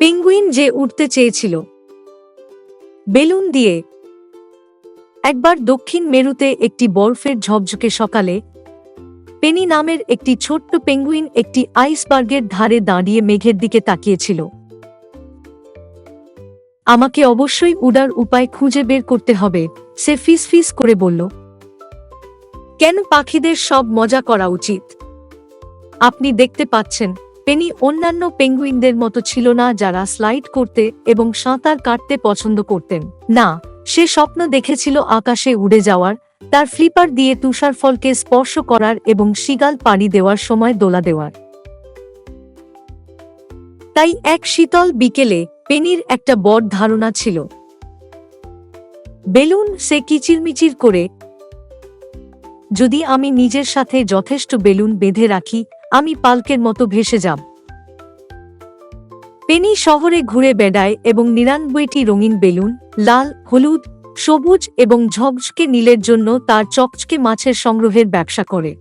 Penguin যে উঠতে চেয়েছিল। বেলুন দিয়ে একবার দক্ষিণ মেরুতে একটি বরফের ঝকঝকে সকালে পেনি নামের একটি ছোট্ট পেঙ্গুইন একটি আইসবার্গের ধারে দাঁড়িয়ে মেঘের দিকে তাকিয়েছিল। আমাকে অবশ্যই উড়ার উপায় খুঁজে বের করতে হবে, সে ফিস ফিস করে বলল। কেন পাখিদের সব মজা করা উচিত? আপনি দেখতে পাচ্ছেন। পেনি অন্যান্য পেঙ্গুইনদের মতো ছিল না যারা স্লাইড করতে এবং সাঁতার কাটতে পছন্দ করতেন। না, সে স্বপ্ন দেখেছিল আকাশে উড়ে যাওয়ার, তার ফ্লিপার দিয়ে তুষার ফলকে স্পর্শ করার এবং শিগাল পানি দেওয়ার সময় দোলা দেওয়ার। তাই এক শীতল বিকেলে পেনির একটা বড় ধারণা ছিল। বেলুন সে কিচিরমিচির করে যদি আমি নিজের সাথে যথেষ্ট বেলুন বেঁধে রাখি, আমি পালকের মতো ভেসে যাব। পেনি শহরে ঘুরে বেড়ায় এবং নিরানব্বইটি রঙিন বেলুন, লাল, হলুদ, সবুজ এবং ঝকঝকে নীলের জন্য তার চকচকে মাছের সংগ্রহের ব্যবসা করে।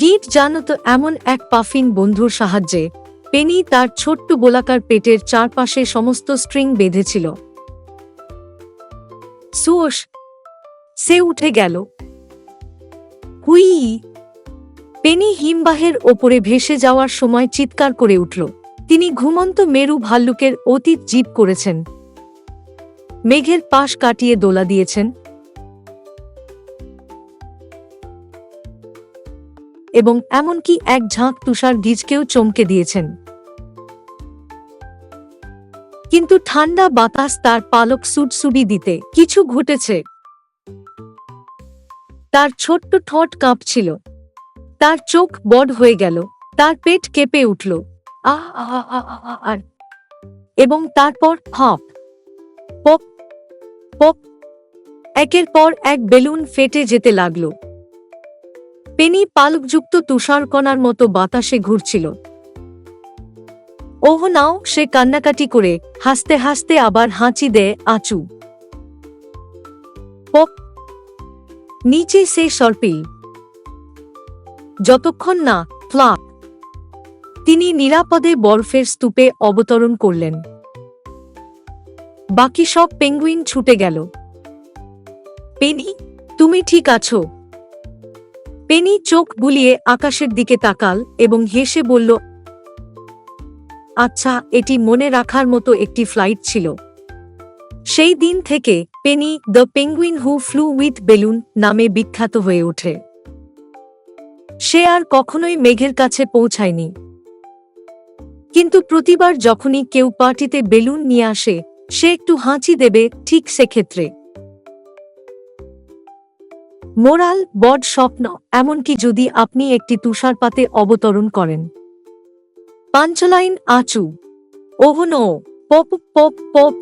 গিট জানত এমন এক পাফিন বন্ধুর সাহায্যে, পেনি তার ছোট্ট গোলাকার পেটের চারপাশে সমস্ত স্ট্রিং বেঁধেছিল। সুয়োস সে উঠে গেল। হুই! পেনি হিমবাহের ওপরে ভেসে যাওয়ার সময় চিৎকার করে উঠল। তিনি ঘুমন্ত মেরু ভাল্লুকের অতীত জীব করেছেন। মেঘের পাশ কাটিয়ে দোলা দিয়েছেন। এবং এমনকি এক ঝাঁক তুষার গিজকেও চমকে দিয়েছেন। কিন্তু ঠান্ডা বাতাস তার পালক সুটসুডি দিতে কিছু ঘটেছে। তার ছোট্ট ঠোঁট কাঁপছিল। তার চোখ বড় হয়ে গেল। তার পেট কেঁপে উঠল। আর এবং তারপর হপ পপ পপ। একের পর এক বেলুন ফেটে যেতে লাগল। পেনি পালকযুক্ত তুষারকণার মতো বাতাসে ঘুরছিল। ওহ, নাও, সে কান্নাকাটি করে হাসতে হাসতে আবার হাঁচি দেয় আচু। পপ নিচে সে সর্পিল যতক্ষণ না ফ্লাপ তিনি নিরাপদে বরফের স্তূপে অবতরণ করলেন। বাকি সব পেঙ্গুইন ছুটে গেল। পেনি, তুমি ঠিক আছো? পেনি চোখ বুলিয়ে আকাশের দিকে তাকাল এবং হেসে বলল আচ্ছা এটি মনে রাখার মতো একটি ফ্লাইট ছিল। সেই দিন থেকে Penny the penguin who flew with balloon নামে বিখ্যাত হয়ে ওঠে। সে আর কখনোই মেঘের কাছে পৌঁছায়নি। কিন্তু প্রতিবার যখনই কেউ পার্টিতে বেলুন নিয়ে আসে, সে একটু হাঁচি দেবে ঠিক সেক্ষেত্রে। মোরাল বড স্বপ্ন, এমনকি যদি আপনি একটি তুষারপাতে অবতরণ করেন। Punchline achoo. Oh no pop pop pop